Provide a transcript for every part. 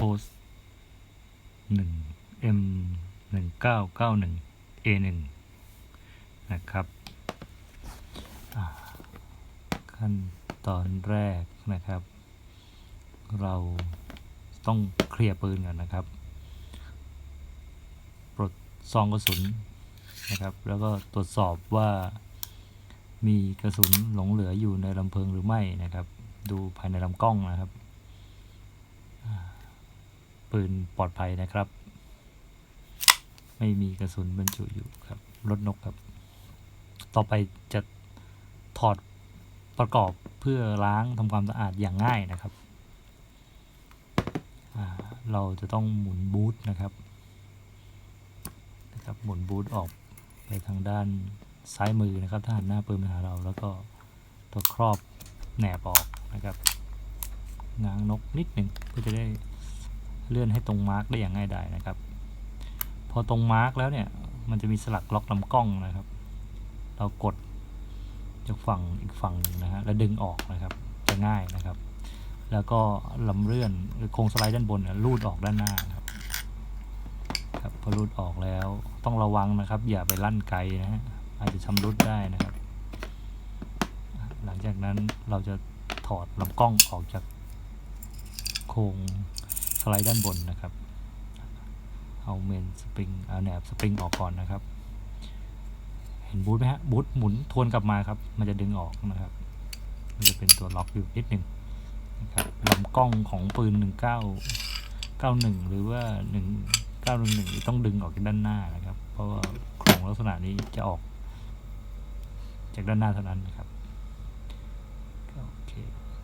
code หนึ่ง m หนึ่งเก้าเก้าหนึ่ง a หนึ่งนะครับ ขั้นตอนแรกนะครับ เราต้องเคลียร์ปืนก่อนนะครับ ปลดซองกระสุนนะครับ แล้วก็ตรวจสอบว่ามีกระสุนหลงเหลืออยู่ในลำเพลิงหรือไม่นะครับ ดูภายในลำกล้องนะครับ ปืนปลอดภัยนะครับ ไม่มีกระสุนบรรจุอยู่ครับรถนกครับ ต่อไปจะถอดประกอบเพื่อล้างทำความสะอาดอย่างง่ายนะครับ เราจะต้องหมุนบูทนะครับนะครับ หมุนบูทออกไปทางด้านซ้ายมือนะครับ ถ้าหันหน้าปืนมาหาเราแล้วก็ตัวครอบแหนบออกนะครับง้างนกนิดหนึ่งเพื่อจะได้ เลื่อนให้ตรงมาร์กได้อย่างง่ายดายนะครับ พอตรงมาร์กแล้วเนี่ย มันจะมีสลักล็อกลำกล้องนะครับ เรากดจากฝั่งอีกฝั่งหนึ่งนะฮะแล้วดึงออกนะครับ จะง่ายนะครับ แล้วก็ลำเลื่อนหรือโครงสไลด์ด้านบนเนี่ยลูดออกด้านหน้าครับครับพอลูดออกแล้วต้องระวังนะครับ อย่าไปลั่นไกลนะฮะอาจจะชำรุดได้นะครับ หลังจากนั้นเราจะถอดลำกล้องออกจากโครง สไลด์ด้านบนนะครับ เอาเมนสปริง เอาแหนบสปริงออกก่อนนะครับ เห็นบูทไหมฮะ บูทหมุนทวนกลับมาครับ มันจะดึงออกนะครับ มันจะเป็นตัวล็อกอยู่นิดหนึ่งนะครับลำกล้องของปืน 1991 หรือว่า 1911 ต้องดึงออกจากด้านหน้านะครับ เพราะว่าโครงลักษณะนี้จะออก จากด้านหน้าเท่านั้นนะครับ โอเค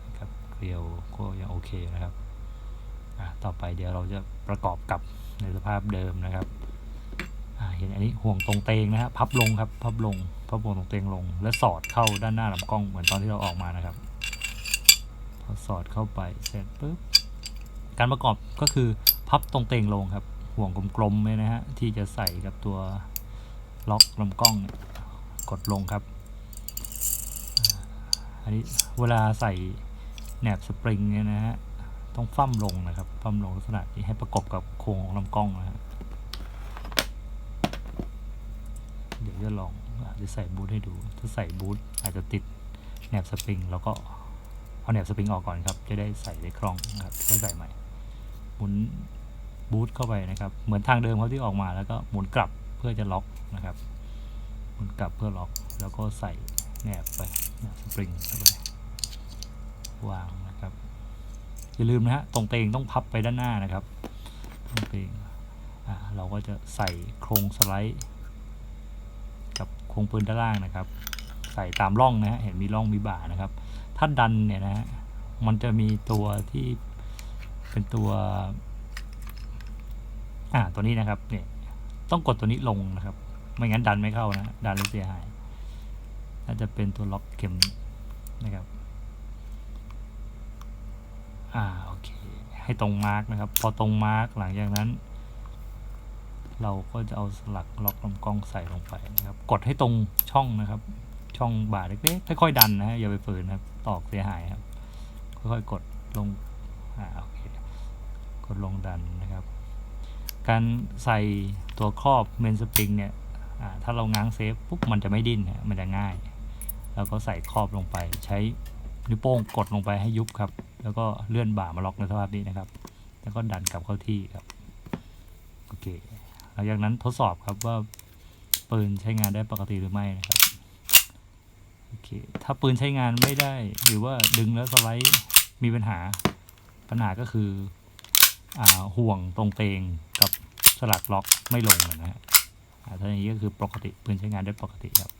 นะครับ เกลียวก็ยังโอเคนะครับ ต่อไปเดี๋ยวเราจะประกอบกับในสภาพเดิมนะครับเห็นอันนี้ห่วงตรงเตงนะฮะพับลงครับพับลงพับห่วงตรงเตงลง แล้วสอดเข้าด้านหน้าลำกล้องเหมือนตอนที่เราออกมานะครับพอสอดเข้าไปเสร็จปุ๊บการประกอบก็คือพับตรงเตงลงครับ ห่วงกลมๆเลยนะฮะที่จะใส่กับตัวล็อกลำกล้องกดลงครับ อันนี้เวลาใส่แหนบสปริงเนี่ยนะฮะ ต้องฟั่มลงนะครับฟั่มลงลักษณะที่ให้ประกบกับโครงของลำกล้องนะฮะเดี๋ยวจะลองจะใส่บูทให้ดู ถ้าใส่บูทอาจจะติดแหนบสปริงแล้วก็เอาแหนบสปริงออกก่อนครับ จะได้ใส่ได้คล่องนะครับค่อยใส่ใหม่ หมุนบูทเข้าไปนะครับ เหมือนทางเดิมเขาที่ออกมาแล้วก็หมุนกลับเพื่อจะล็อกนะครับ หมุนกลับเพื่อล็อก แล้วก็ใส่แหนบไปแหนบสปริงเข้าไปวาง อย่าลืมนะฮะตรงเตงต้องพับไปด้านหน้านะครับตรงเตงอ่าเราก็จะใส่โครงสไลด์ กับโครงปืนด้านล่างนะครับ ใส่ตามร่องนะฮะเห็นมีร่องมีบ่านะครับ ถ้าดันเนี่ยนะฮะมันจะมีตัวที่เป็นตัวอ่าตัวนี้นะครับเนี่ยต้องกดตัวนี้ลงนะครับ ไม่งั้นดันไม่เข้านะดันแล้วเสียหายน่าจะเป็นตัวล็อกเข็มนะครับ อ่าโอเค ให้ตรงมาร์กนะครับ พอตรงมาร์กหลังจากนั้น เราก็จะเอาสลักล็อกลำกล้องใส่ลงไปนะครับ กดให้ตรงช่องนะครับ ช่องบ่าเล็กๆค่อยๆดันนะฮะอย่าไปฝืนนะครับ ตอกเสียหายครับ ค่อยๆกดลงอ่าโอเคกดลงดันนะครับ การใส่ตัวครอบเมนสปริงเนี่ยอ่าถ้าเราง้างเซฟปุ๊บมันจะไม่ดิ้นมันจะง่ายแล้วก็ใส่ครอบลงไปใช้ นิ้วโป้งกดลงไปให้ยุบครับ แล้วก็เลื่อนบ่ามาล็อกในสภาพนี้นะครับ แล้วก็ดันกลับเข้าที่ครับ โอเค หลังจากนั้นทดสอบครับว่าปืนใช้งานได้ปกติหรือไม่นะครับ โอเค ถ้าปืนใช้งานไม่ได้ หรือว่าดึงแล้วสไลด์มีปัญหา ปัญหาก็คืออ่าห่วงตรงเตงกับสลักล็อกไม่ลงนะฮะถ้าอย่างนี้ก็คือปกติปืนใช้งานได้ปกติครับ